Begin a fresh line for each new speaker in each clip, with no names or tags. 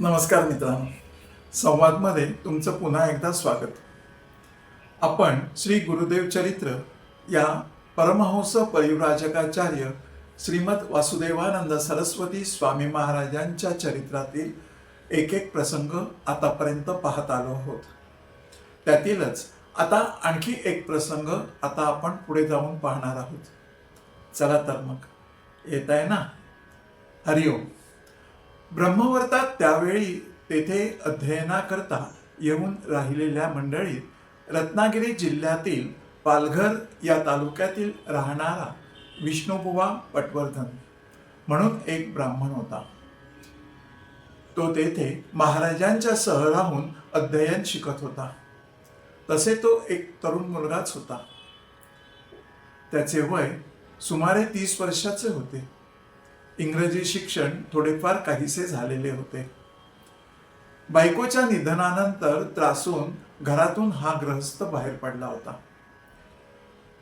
नमस्कार मित्रांनो. संवादमध्ये तुमचं पुन्हा एकदा स्वागत. आपण श्री गुरुदेव चरित्र या परमहंस परिव्राजकाचार्य श्रीमद वासुदेवानंद सरस्वती स्वामी महाराजांच्या चरित्रातील एक एक प्रसंग आतापर्यंत पाहत आलो आहोत. त्यातीलच आता आणखी एक प्रसंग आता आपण पुढे जाऊन पाहणार आहोत. चला तर मग. येत आहे ना? हरिओम. ब्रह्मवर्तात त्यावेळी तेथे अध्ययनाकरता येऊन राहिलेल्या मंडळीत रत्नागिरी जिल्ह्यातील पालघर या तालुक्यातील राहणारा विष्णुबुवा पटवर्धन म्हणून एक ब्राह्मण होता. तो तेथे महाराजांच्या सह राहून अध्ययन शिकत होता. तसे तो एक तरुण मुलगाच होता. त्याचे वय सुमारे तीस वर्षाचे होते. इंग्रजी शिक्षण थोडेफार काहीसे झालेले होते. बायकोच्या निधनानंतर त्रासून घरातून हा ग्रहस्थ बाहेर पडला होता.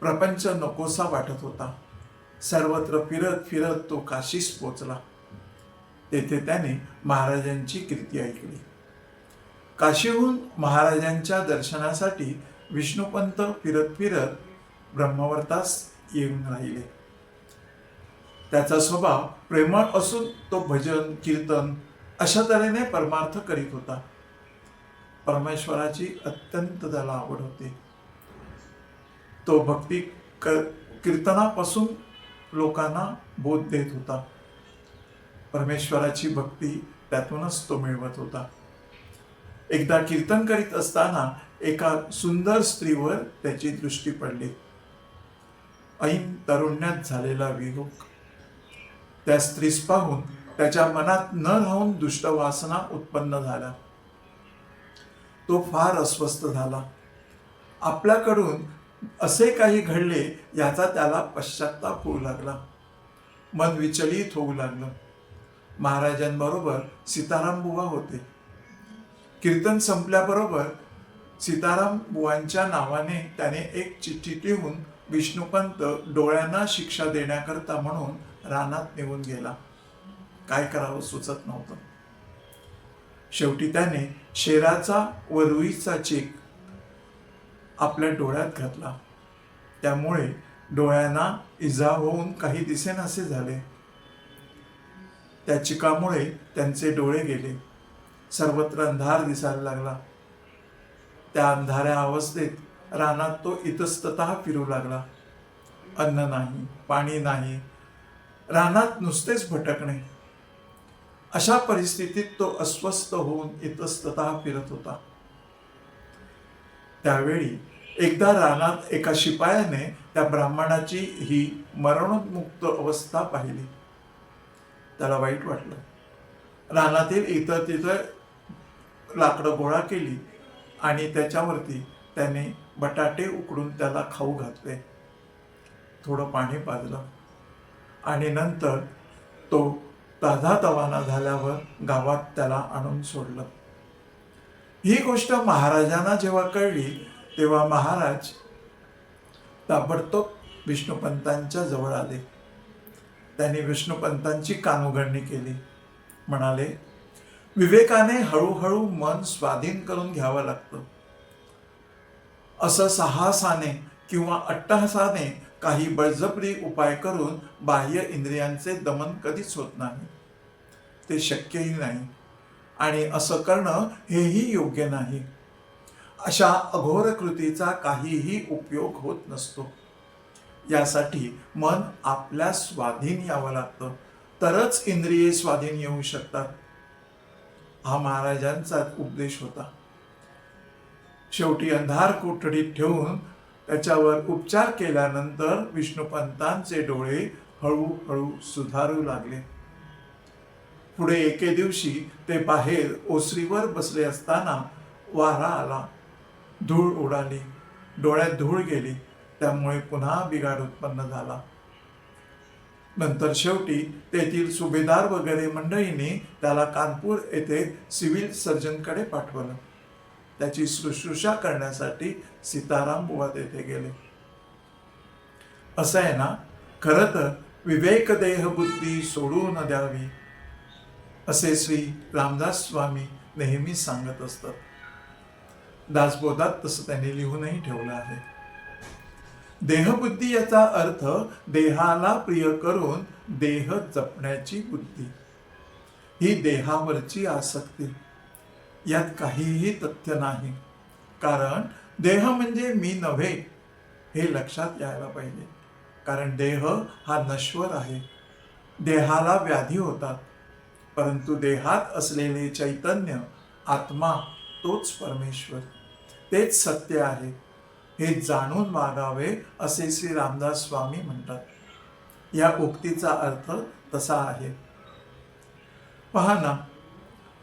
प्रपंच नकोसा वाटत होता. सर्वत्र फिरत फिरत तो काशीस पोचला. तेथे त्याने महाराजांची कीर्ती ऐकली. काशीहून महाराजांच्या दर्शनासाठी विष्णुपंत फिरत फिरत ब्रह्मवर्तास येऊन राहिले. त्याचा स्वभाव प्रेमळ असून तो भजन कीर्तन अशा तऱ्हेने परमार्थ करीत होता. परमेश्वराची अत्यंत त्याला आवड होती. तो भक्ती क- कीर्तनापासून लोकांना बोध देत होता. परमेश्वराची भक्ती त्यातूनच तो मिळवत होता. एकदा कीर्तन करीत असताना एका सुंदर स्त्रीवर त्याची दृष्टी पडली. ऐन तरुण्यात झालेला विरोध त्या स्त्रीस पाहून त्याच्या मनात न राहून दुष्टवासना उत्पन्न झाल्या. तो फार अस्वस्थ झाला. आपल्याकडून असे काही घडले याचा त्याला पश्चाताप होऊ लागला. मन विचलित होऊ लागलं. महाराजांबरोबर सीताराम बुवा होते. कीर्तन संपल्याबरोबर सीताराम बुवांच्या नावाने त्याने एक चिठ्ठी लिहून विष्णुपंत डोळ्यांना शिक्षा देण्याकरता म्हणून रानात निघून गेला. काय करावं सुचत नव्हतं. शेवटी त्याने शेराचा व रुईचा चेक आपल्या डोळ्यात घातला. त्यामुळे डोळ्यांना इजा होऊन काही दिसेनासे झाले. त्या चिकामुळे त्यांचे डोळे गेले. सर्वत्र अंधार दिसायला लागला. त्या अंधाऱ्या अवस्थेत रानात तो इतस्तत फिरू लागला. अन्न नाही पाणी नाही रानात नुसतेच भटकणे. अशा परिस्थितीत तो अस्वस्थ होऊन इतस्तत फिरत होता. त्यावेळी एकदा रानात एका शिपायाने त्या ब्राह्मणाची ही मरणोन्मुक्त अवस्था पाहिली. त्याला वाईट वाटलं. रानातील इतर तिथं लाकडं गोळा केली आणि त्याच्यावरती त्याने बटाटे उकडून त्याला खाऊ घातले. थोडं पाणी पाजलं. आणि नंतर तो ताजा तवाना झाल्यावर गावात त्याला आणून सोडलं. ही गोष्ट महाराजांना जेव्हा कळली तेव्हा महाराज ताबडतोब विष्णुपंतांच्या जवळ आले. त्यांनी विष्णुपंतांची कानउघडणी केली. म्हणाले विवेकाने हळूहळू मन स्वाधीन करून घ्यावं लागतं. असं साहसाने किंवा अट्टहासाने काही बळजबरी उपाय करून बाह्य इंद्रियांचे दमन कधीच होत नाही. ते शक्यही नाही आणि असं करणं हेही योग्य नाही. अशा अघोर कृतीचा काहीही उपयोग होत नसतो. यासाठी मन आपल्या स्वाधीन यावं लागतं. तरच इंद्रिये स्वाधीन येऊ शकतात. हा महाराजांचा उपदेश होता. शेवटी अंधार कोठडीत ठेवून त्याच्यावर उपचार केल्यानंतर विष्णुपंतांचे डोळे हळूहळू सुधारू लागले. पुढे एके दिवशी ते बाहेर ओसरीवर बसले असताना वारा आला. धूळ उडाली. डोळ्यात धूळ गेली. त्यामुळे पुन्हा बिघाड उत्पन्न झाला. नंतर शेवटी तेथील सुभेदार वगैरे मंडळींनी त्याला कानपूर येथे सिव्हिल सर्जनकडे पाठवलं. त्याची शुश्रूषा करण्यासाठी सीताराम बुवा तेथे गेले. असं आहे ना? खर तर विवेक देह बुद्धी सोडून द्यावी असे श्री रामदास स्वामी नेहमी सांगत असतात. दासबोधात तसं त्यांनी लिहूनही ठेवलं आहे. देहबुद्धी याचा अर्थ देहाला प्रिय करून देह जपण्याची बुद्धी. ही देहावरची आसक्ती. यात काहीही तथ्य नाही. कारण देह म्हणजे मी नव्हे हे लक्षात यायला पाहिजे. कारण देह हा नश्वर आहे. देहाला व्याधी होतात. परंतु देहात असलेले चैतन्य आत्मा तोच परमेश्वर. तेच सत्य आहे. हे जाणून वागावे असे श्री रामदास स्वामी म्हणतात. या उक्तीचा अर्थ तसा आहे. पहा ना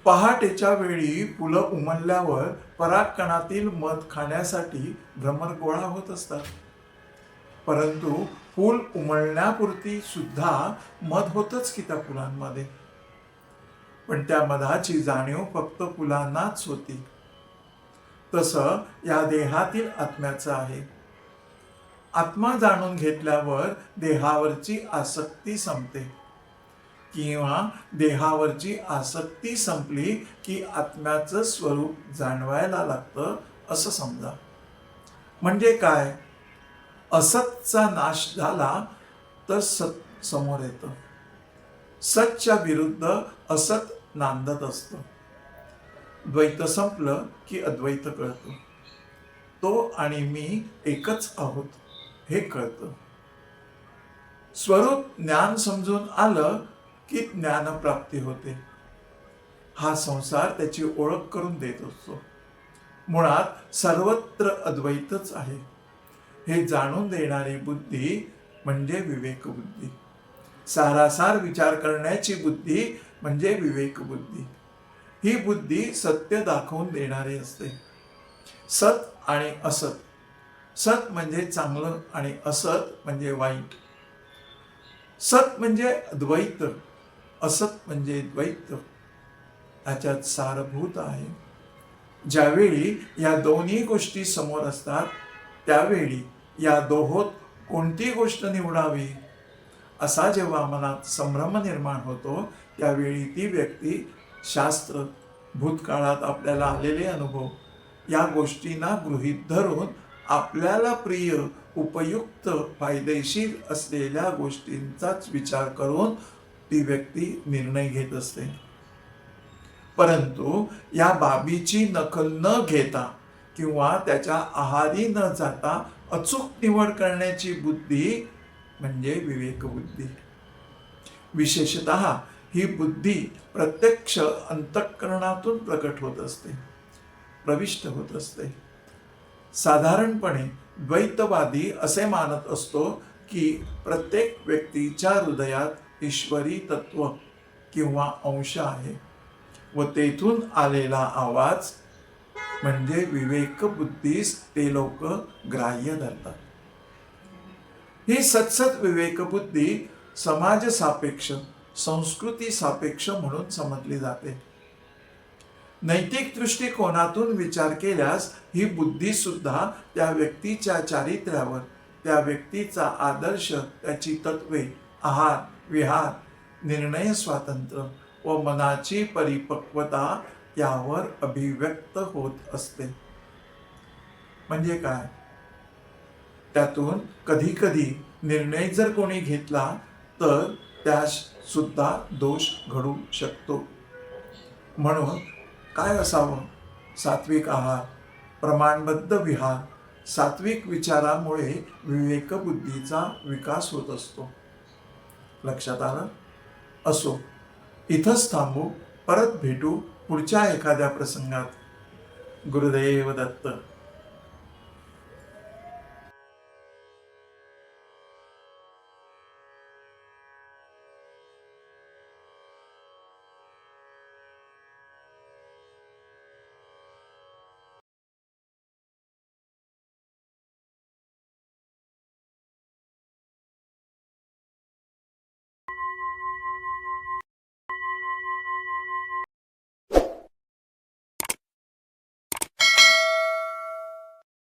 पहाटेच्या वेळी फुलं उमलल्यावर परागकणातील मध खाण्यासाठी भ्रमर गोळा होत असतात. परंतु फूल उमलण्यापुरती सुद्धा मध होतच की त्या फुलांमध्ये. पण त्या मधाची जाणीव फक्त फुलांनाच होती. तसं या देहातील आत्म्याचं आहे. आत्मा जाणून घेतल्यावर देहावरची आसक्ती संपते. किंवा देहावरची आसक्ती संपली की आत्म्याचं स्वरूप जाणवायला लागतं असं समजा. म्हणजे काय? असतचा नाश झाला तर सत समोर येतं. सतच्या विरुद्ध असत नांदत असतं. द्वैत संपलं की अद्वैत कळतं. तो आणि मी एकच आहोत हे कळतं. स्वरूप ज्ञान समजून आलं की ज्ञानप्राप्ती होते. हा संसार त्याची ओळख करून देत असतो. मुळात सर्वत्र अद्वैतच आहे. हे जाणून देणारी बुद्धी म्हणजे विवेक बुद्धी सारासार विचार करण्याची बुद्धी म्हणजे विवेक बुद्धी ही बुद्धी सत्य दाखवून देणारी असते. सत आणि असत. सत म्हणजे चांगलं आणि असत म्हणजे वाईट. सत म्हणजे अद्वैत. असत म्हणजे द्वैत. याच्यात सारभूत आहे. ज्यावेळी या दोन्ही गोष्टी समोर असतात त्यावेळी या दोहोत कोणती गोष्ट निवडावी? असा जेव्हा मनात संभ्रम निर्माण होतो त्यावेळी ती व्यक्ती शास्त्र भूतकाळात आपल्याला आलेले अनुभव या गोष्टींना गृहीत धरून आपल्याला प्रिय उपयुक्त फायदेशीर असलेल्या गोष्टींचाच विचार करून ती व्यक्ती निर्णय घेत असते. परंतु या बाबीची नकल न घेता किंवा त्याच्या आहारी न जाता अचूक निवड करण्याची बुद्धी म्हणजे विवेकबुद्धी. विशेषत ही बुद्धी प्रत्यक्ष अंतःकरणातून प्रकट होत असते प्रविष्ट होत असते. साधारणपणे द्वैतवादी असे मानत असतो की प्रत्येक व्यक्तीच्या हृदयात ईश्वरी तत्व किंवा अंश आहे. व तेथून आलेला आवाज म्हणजे विवेक बुद्धीस ते लोक ग्राह्य धरतात. ही सत्सत विवेक बुद्धी समाज सापेक्ष संस्कृती सापेक्ष म्हणून समजली जाते. नैतिक दृष्टिकोनातून विचार केल्यास ही बुद्धी सुद्धा त्या व्यक्तीच्या चारित्र्यावर त्या व्यक्तीचा आदर्श त्याची तत्वे आहार विहार निर्णय स्वातंत्र्य व मनाची परिपक्वता यावर अभिव्यक्त होत असते. म्हणजे काय? त्यातून कधी कधी निर्णय जर कोणी घेतला तर त्यास सुद्धा दोष घडू शकतो. म्हणून काय असावं? सात्विक आहार प्रमाणबद्ध विहार सात्विक विचारामुळे विवेकबुद्धीचा विकास होत असतो. लक्षात आलं असो इथंच थांबू परत भेटू पुढच्या एखाद्या प्रसंगात. गुरुदेव दत्त.